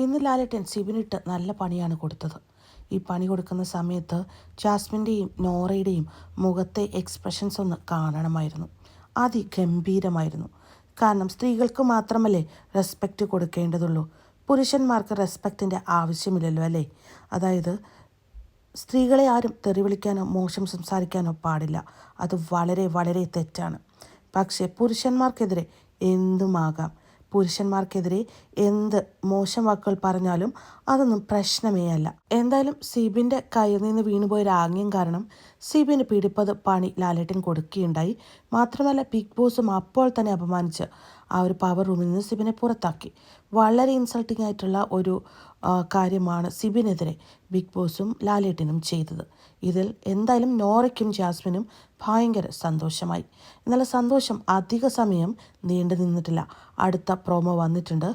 ഇന്ന് ലാലേട്ടൻ സിബിനിട്ട് നല്ല പണിയാണ് കൊടുത്തത്. ഈ പണി കൊടുക്കുന്ന സമയത്ത് ജാസ്മിന്റെയും നോറയുടെയും മുഖത്തെ എക്സ്പ്രഷൻസ് ഒന്ന് കാണണമായിരുന്നു. അതിഗംഭീരമായിരുന്നു. കാരണം സ്ത്രീകൾക്ക് മാത്രമല്ലേ റെസ്പെക്റ്റ് കൊടുക്കേണ്ടതുള്ളൂ. പുരുഷന്മാർക്ക് റെസ്പെക്റ്റിന്റെ ആവശ്യമില്ലല്ലോ അല്ലേ? അതായത് സ്ത്രീകളെ ആരും തെറി വിളിക്കാനോ മോശം സംസാരിക്കാനോ പാടില്ല. അത് വളരെ വളരെ തെറ്റാണ്. പക്ഷേ പുരുഷന്മാർക്കെതിരെ എന്തുമാകാം? പുരുഷന്മാർക്കെതിരെ എന്ത് മോശം വാക്കുകൾ പറഞ്ഞാലും അതൊന്നും പ്രശ്നമേ അല്ല എന്തായാലും സിബിന്റെ കയ്യിൽ നിന്ന് വീണുപോയ രാഗ്യം കാരണം സിബിന് പിടിപ്പത് പണി ലാലേട്ടൻ കൊടുക്കുകയുണ്ടായി. മാത്രമല്ല ബിഗ് ബോസും അപ്പോൾ തന്നെ അപമാനിച്ച് ആ ഒരു പവർ റൂമിൽ നിന്ന് സിബിനെ പുറത്താക്കി. വളരെ ഇൻസൾട്ടിംഗ് ആയിട്ടുള്ള ഒരു കാര്യമാണ് സിബിനെതിരെ ബിഗ് ബോസും ലാലേട്ടനും ചെയ്തത്. ഇതിൽ എന്തായാലും നോറയ്ക്കും ജാസ്മിനും ഭയങ്കര സന്തോഷമായി. എന്നാൽ സന്തോഷം അധിക സമയം നീണ്ടു നിന്നിട്ടില്ല. അടുത്ത പ്രോമോ വന്നിട്ടുണ്ട്.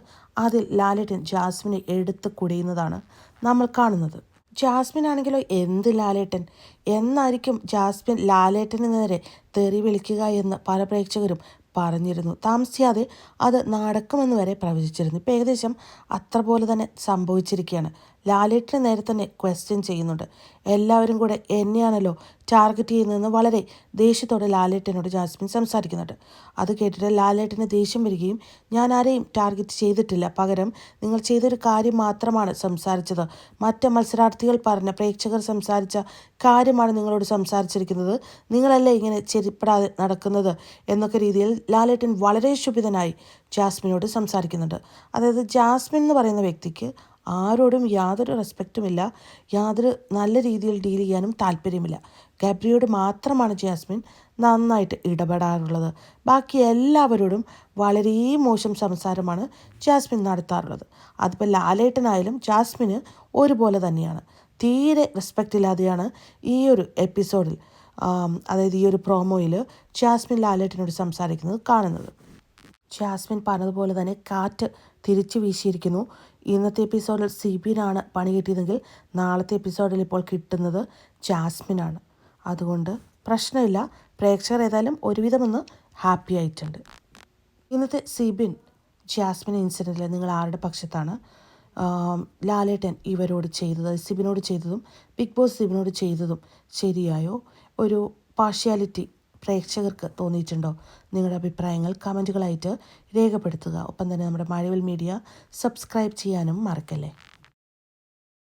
അതിൽ ലാലേട്ടൻ ജാസ്മിനെ എടുത്ത് കുടിയുന്നതാണ് നമ്മൾ കാണുന്നത്. ജാസ്മിൻ ആണെങ്കിലോ എന്ത് ലാലേട്ടൻ? എന്നായിരിക്കും ജാസ്മിൻ ലാലേട്ടന് നേരെ തെറി വിളിക്കുക എന്ന് പല പ്രേക്ഷകരും പറഞ്ഞിരുന്നു. താമസിയാതെ അത് നടക്കുമെന്ന് വരെ പ്രവചിച്ചിരുന്നു. ഇപ്പം ഏകദേശം അത്ര പോലെ തന്നെ സംഭവിച്ചിരിക്കുകയാണ്. ലാലേട്ടനെ നേരെ തന്നെ ക്വസ്റ്റ്യൻ ചെയ്യുന്നുണ്ട്. എല്ലാവരും കൂടെ എന്നെയാണല്ലോ ടാർഗറ്റ് ചെയ്യുന്നതെന്ന് വളരെ ദേഷ്യത്തോടെ ലാലേട്ടനോട് ജാസ്മിൻ സംസാരിക്കുന്നുണ്ട്. അത് കേട്ടിട്ട് ലാലേട്ടന് ദേഷ്യം വരികയും ഞാൻ ആരെയും ടാർഗറ്റ് ചെയ്തിട്ടില്ല. പകരം നിങ്ങൾ ചെയ്തൊരു കാര്യം മാത്രമാണ് സംസാരിച്ചത്. മറ്റ് മത്സരാർത്ഥികൾ പറഞ്ഞ പ്രേക്ഷകർ സംസാരിച്ച കാര്യമാണ് നിങ്ങളോട് സംസാരിച്ചിരിക്കുന്നത്. നിങ്ങളല്ലേ ഇങ്ങനെ ചെരിപ്പെടാതെ നടക്കുന്നത് എന്നൊക്കെ രീതിയിൽ ലാലേട്ടൻ വളരെ ശുഭിതനായി ജാസ്മിനോട് സംസാരിക്കുന്നുണ്ട്. അതായത് ജാസ്മിൻ എന്ന് പറയുന്ന വ്യക്തിക്ക് ആരോടും യാതൊരു റെസ്പെക്റ്റുമില്ല. യാതൊരു നല്ല രീതിയിൽ ഡീൽ ചെയ്യാനും താല്പര്യമില്ല. ഗാബ്രിയോട് മാത്രമാണ് ജാസ്മിൻ നന്നായിട്ട് ഇടപെടാറുള്ളത്. ബാക്കി എല്ലാവരോടും വളരെ മോശം സംസാരമാണ് ജാസ്മിൻ നടത്താറുള്ളത്. അതിപ്പോൾ ലാലേട്ടനായാലും ജാസ്മിന് ഒരുപോലെ തന്നെയാണ്. തീരെ റെസ്പെക്റ്റ് ഇല്ലാതെയാണ് ഈ ഒരു എപ്പിസോഡിൽ അതായത് ഈ ഒരു പ്രോമോയിൽ ജാസ്മിൻ ലാലേട്ടനോട് സംസാരിക്കുന്നത് കാണുന്നത്. ജാസ്മിൻ പറഞ്ഞതുപോലെ തന്നെ കാറ്റ് തിരിച്ചു വീശിയിരിക്കുന്നു. ഇന്നത്തെ എപ്പിസോഡിൽ സിബിനാണ് പണി കിട്ടിയതെങ്കിൽ നാളത്തെ എപ്പിസോഡിൽ ഇപ്പോൾ കിട്ടുന്നത് ജാസ്മിനാണ്. അതുകൊണ്ട് പ്രശ്നമില്ല. പ്രേക്ഷകർ ഏതായാലും ഒരുവിധമൊന്ന് ഹാപ്പി ആയിട്ടുണ്ട്. ഇന്നത്തെ സിബിൻ ജാസ്മിൻ ഇൻസിഡന്റിൽ നിങ്ങൾ ആരുടെ പക്ഷത്താണ്? ലാലേട്ടൻ ഇവരോട് ചെയ്തത് സിബിനോട് ചെയ്തതും ബിഗ് ബോസ് സിബിനോട് ചെയ്തതും ശരിയായോ? ഒരു പാർഷ്യാലിറ്റി പ്രേക്ഷകർക്ക് തോന്നിയിട്ടുണ്ടോ? നിങ്ങളുടെ അഭിപ്രായങ്ങൾ കമന്റുകളായിട്ട് രേഖപ്പെടുത്തുക. ഒപ്പം തന്നെ നമ്മുടെ മഴവിൽ മീഡിയ സബ്സ്ക്രൈബ് ചെയ്യാനും മറക്കല്ലേ?